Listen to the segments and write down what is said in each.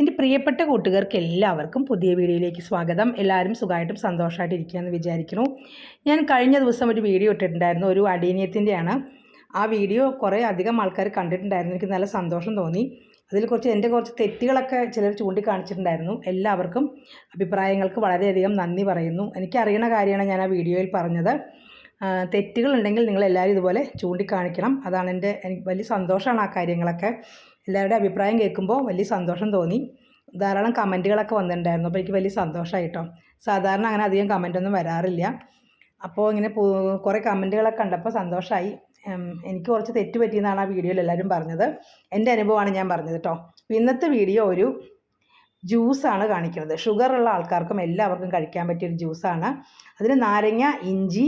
എന്റെ പ്രിയപ്പെട്ട കൂട്ടുകാർക്ക് എല്ലാവർക്കും പുതിയ വീഡിയോയിലേക്ക് സ്വാഗതം. എല്ലാവരും സുഖമായിട്ടും സന്തോഷമായിട്ട് ഇരിക്കുകയെന്ന് വിചാരിക്കുന്നു. ഞാൻ കഴിഞ്ഞ ദിവസം ഒരു വീഡിയോ ഇട്ടിട്ടുണ്ടായിരുന്നു ഒരു അടീനിയത്തിന്റെയാണ് ആ വീഡിയോ കുറേ അധികം ആൾക്കാർ കണ്ടിട്ടുണ്ടായിരുന്നു. എനിക്ക് നല്ല സന്തോഷം തോന്നി. അതിൽ കുറച്ച് എന്റെ കുറച്ച് തെറ്റുകളൊക്കെ ചിലർ ചൂണ്ടിക്കാണിച്ചിട്ടുണ്ടായിരുന്നു. എല്ലാവർക്കും അഭിപ്രായങ്ങൾക്ക് വളരെയധികം നന്ദി പറയുന്നു. എനിക്കറിയണ കാര്യമാണ് ഞാൻ ആ വീഡിയോയിൽ പറഞ്ഞത്. തെറ്റുകളുണ്ടെങ്കിൽ നിങ്ങളെല്ലാവരും ഇതുപോലെ ചൂണ്ടിക്കാണിക്കണം. അതാണ് എന്റെ എനിക്ക് വലിയ സന്തോഷമാണ് ആ കാര്യങ്ങളൊക്കെ. എല്ലാവരുടെ അഭിപ്രായം കേൾക്കുമ്പോൾ വലിയ സന്തോഷം തോന്നി. ധാരാളം കമന്റുകളൊക്കെ വന്നിട്ടുണ്ടായിരുന്നു. അപ്പോൾ എനിക്ക് വലിയ സന്തോഷമായിട്ടോ. സാധാരണ അങ്ങനെ അധികം കമന്റൊന്നും വരാറില്ല. അപ്പോൾ ഇങ്ങനെ കുറേ കമന്റുകളൊക്കെ കണ്ടപ്പോൾ സന്തോഷമായി. എനിക്ക് കുറച്ച് തെറ്റ് പറ്റിയെന്നാണ് ആ വീഡിയോയിൽ എല്ലാവരും പറഞ്ഞത്. എന്റെ അനുഭവമാണ് ഞാൻ പറഞ്ഞത് കേട്ടോ. ഇന്നത്തെ വീഡിയോ ഒരു ജ്യൂസാണ് കാണിക്കുന്നത്. ഷുഗർ ഉള്ള ആൾക്കാർക്കും എല്ലാവർക്കും കഴിക്കാൻ പറ്റിയൊരു ജ്യൂസാണ്. അതിന് നാരങ്ങ ഇഞ്ചി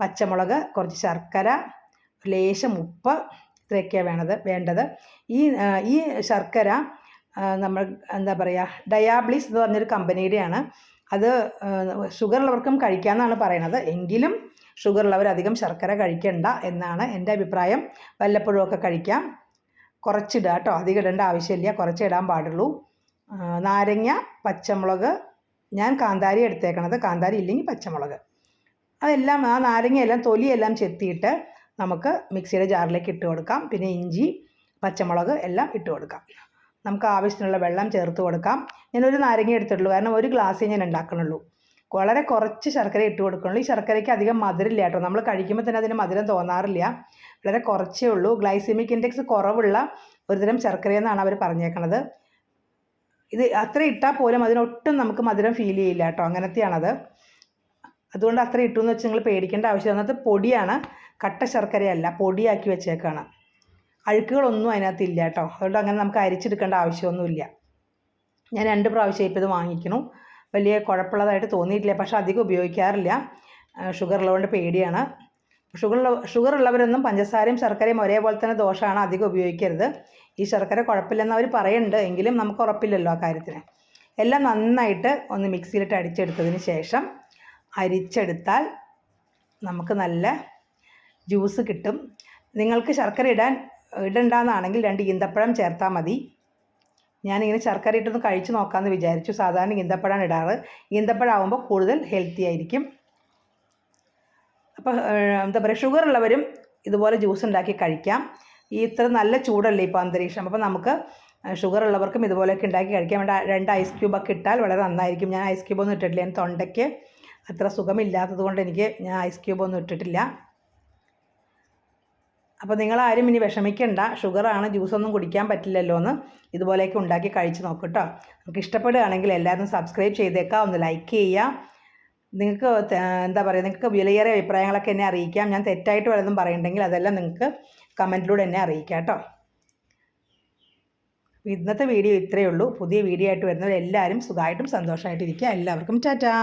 പച്ചമുളക് കുറച്ച് ശർക്കര ലേശം ഉപ്പ് ഇത്രയൊക്കെയാണ് വേണത് വേണ്ടത്. ഈ ഈ ശർക്കര നമ്മൾ എന്താ പറയുക ഡയാബ്ലിസ് എന്ന് പറഞ്ഞൊരു കമ്പനിയുടെയാണ്. അത് ഷുഗർ ഉള്ളവർക്കും കഴിക്കാമെന്നാണ് പറയണത്. എങ്കിലും ഷുഗർ ഉള്ളവർ അധികം ശർക്കര കഴിക്കണ്ട എന്നാണ് എന്റെ അഭിപ്രായം. വല്ലപ്പോഴും ഒക്കെ കഴിക്കാം. കുറച്ചിടുക കേട്ടോ. അധികം ഇടേണ്ട ആവശ്യമില്ല. കുറച്ച് ഇടാൻ പാടുള്ളൂ. നാരങ്ങ പച്ചമുളക് ഞാൻ കാന്താരി എടുത്തേക്കണത്. കാന്താരി ഇല്ലെങ്കിൽ പച്ചമുളക്. അതെല്ലാം ആ നാരങ്ങയെല്ലാം തൊലിയെല്ലാം ചെത്തിയിട്ട് നമുക്ക് മിക്സിയുടെ ജാറിലേക്ക് ഇട്ട് കൊടുക്കാം. പിന്നെ ഇഞ്ചി പച്ചമുളക് എല്ലാം ഇട്ട് കൊടുക്കാം. നമുക്ക് ആവശ്യത്തിനുള്ള വെള്ളം ചേർത്ത് കൊടുക്കാം. ഞാനൊരു നാരങ്ങ എടുത്തിട്ടുള്ളൂ. കാരണം ഒരു ഗ്ലാസ്സേ ഞാൻ ഉണ്ടാക്കണുള്ളൂ വളരെ കുറച്ച് ശർക്കര ഇട്ട് കൊടുക്കണുള്ളൂ ഈ ശർക്കരയ്ക്ക് അധികം മധുരമില്ല കേട്ടോ. നമ്മൾ കഴിക്കുമ്പോൾ തന്നെ അതിന് മധുരം തോന്നാറില്ല. വളരെ കുറച്ചേ ഉള്ളൂ. ഗ്ലൈസെമിക് ഇൻഡെക്സ് കുറവുള്ള ഒരുതരം ശർക്കരയെന്നാണ് അവർ പറഞ്ഞേക്കണത്. ഇത് അത്ര ഇട്ടാൽ പോലും അതിനൊട്ടും നമുക്ക് മധുരം ഫീൽ ചെയ്യില്ല കേട്ടോ. അങ്ങനത്തെയാണത്. അതുകൊണ്ട് അത്ര ഇട്ടു എന്ന് വെച്ച് നിങ്ങൾ പേടിക്കേണ്ട ആവശ്യം അന്നത്തെ പൊടിയാണ് കട്ട ശർക്കരയല്ല പൊടിയാക്കി വെച്ചേക്കാണ്. അഴുക്കുകളൊന്നും അതിനകത്ത് ഇല്ല കേട്ടോ. അതുകൊണ്ട് അങ്ങനെ നമുക്ക് അരിച്ചെടുക്കേണ്ട ആവശ്യമൊന്നുമില്ല. ഞാൻ രണ്ട് പ്രാവശ്യം ഇപ്പോൾ ഇത് വാങ്ങിക്കണു വലിയ കുഴപ്പമുള്ളതായിട്ട് തോന്നിയിട്ടില്ല. പക്ഷേ അധികം ഉപയോഗിക്കാറില്ല. ഷുഗർ ഉള്ളതുകൊണ്ട് പേടിയാണ്. ഷുഗർ ഷുഗർ ഉള്ളവരൊന്നും പഞ്ചസാരയും ശർക്കരയും ഒരേപോലെ തന്നെ ദോഷമാണ് അധികം ഉപയോഗിക്കരുത്. ഈ ശർക്കര കുഴപ്പമില്ലെന്ന് അവർ പറയുന്നുണ്ട്. എങ്കിലും നമുക്ക് ഉറപ്പില്ലല്ലോ ആ കാര്യത്തിന്. എല്ലാം നന്നായിട്ട് ഒന്ന് മിക്സിയിലിട്ട് അടിച്ചെടുത്തതിന് ശേഷം അരിച്ചെടുത്താൽ നമുക്ക് നല്ല ജ്യൂസ് കിട്ടും. നിങ്ങൾക്ക് ശർക്കര ഇടാൻ ഇടണ്ടെന്നാണെങ്കിൽ രണ്ട് ഈന്തപ്പഴം ചേർത്താൽ മതി. ഞാനിങ്ങനെ ശർക്കര ഇട്ടൊന്ന് കഴിച്ച് നോക്കാമെന്ന് വിചാരിച്ചു. സാധാരണ ഈന്തപ്പഴമാണ് ഇടാറ്. ഈന്തപ്പഴമാകുമ്പോൾ കൂടുതൽ ഹെൽത്തി ആയിരിക്കും. അപ്പോൾ എന്താ പറയുക ഷുഗർ ഉള്ളവരും ഇതുപോലെ ജ്യൂസ് ഉണ്ടാക്കി കഴിക്കാം. ഈ ഇത്ര നല്ല ചൂടല്ലേ ഇപ്പോൾ അന്തരീക്ഷം. അപ്പോൾ നമുക്ക് ഷുഗർ ഉള്ളവർക്കും ഇതുപോലെയൊക്കെ ഉണ്ടാക്കി കഴിക്കാം രണ്ട് ഐസ് ക്യൂബൊക്കെ ഇട്ടാൽ വളരെ നന്നായിരിക്കും. ഞാൻ ഐസ് ക്യൂബൊന്നും ഇട്ടിട്ടില്ല. ഞാൻ തൊണ്ടയ്ക്ക് അത്ര സുഖമില്ലാത്തത് കൊണ്ട് എനിക്ക് ഞാൻ ഐസ് ക്യൂബൊന്നും ഇട്ടിട്ടില്ല. അപ്പോൾ നിങ്ങളാരും ഇനി വിഷമിക്കണ്ട. ഷുഗറാണ് ജ്യൂസൊന്നും കുടിക്കാൻ പറ്റില്ലല്ലോ എന്ന് ഇതുപോലെയൊക്കെ ഉണ്ടാക്കി കഴിച്ച് നോക്കും കേട്ടോ നമുക്ക് ഇഷ്ടപ്പെടുകയാണെങ്കിൽ എല്ലാവരും സബ്സ്ക്രൈബ് ചെയ്തേക്കാം. ഒന്ന് ലൈക്ക് ചെയ്യുക. നിങ്ങൾക്ക് എന്താ പറയുക നിങ്ങൾക്ക് വിലയേറിയ അഭിപ്രായങ്ങളൊക്കെ എന്നെ അറിയിക്കാം. ഞാൻ തെറ്റായിട്ട് വല്ലതും പറയുന്നുണ്ടെങ്കിൽ അതെല്ലാം നിങ്ങൾക്ക് കമന്റിലൂടെ എന്നെ അറിയിക്കാം കേട്ടോ ഇന്നത്തെ വീഡിയോ ഇത്രയേ ഉള്ളൂ. പുതിയ വീഡിയോ ആയിട്ട് വരുന്നവർ എല്ലാവരും സുഖമായിട്ടും സന്തോഷമായിട്ടിരിക്കുക. എല്ലാവർക്കും ടാറ്റാ.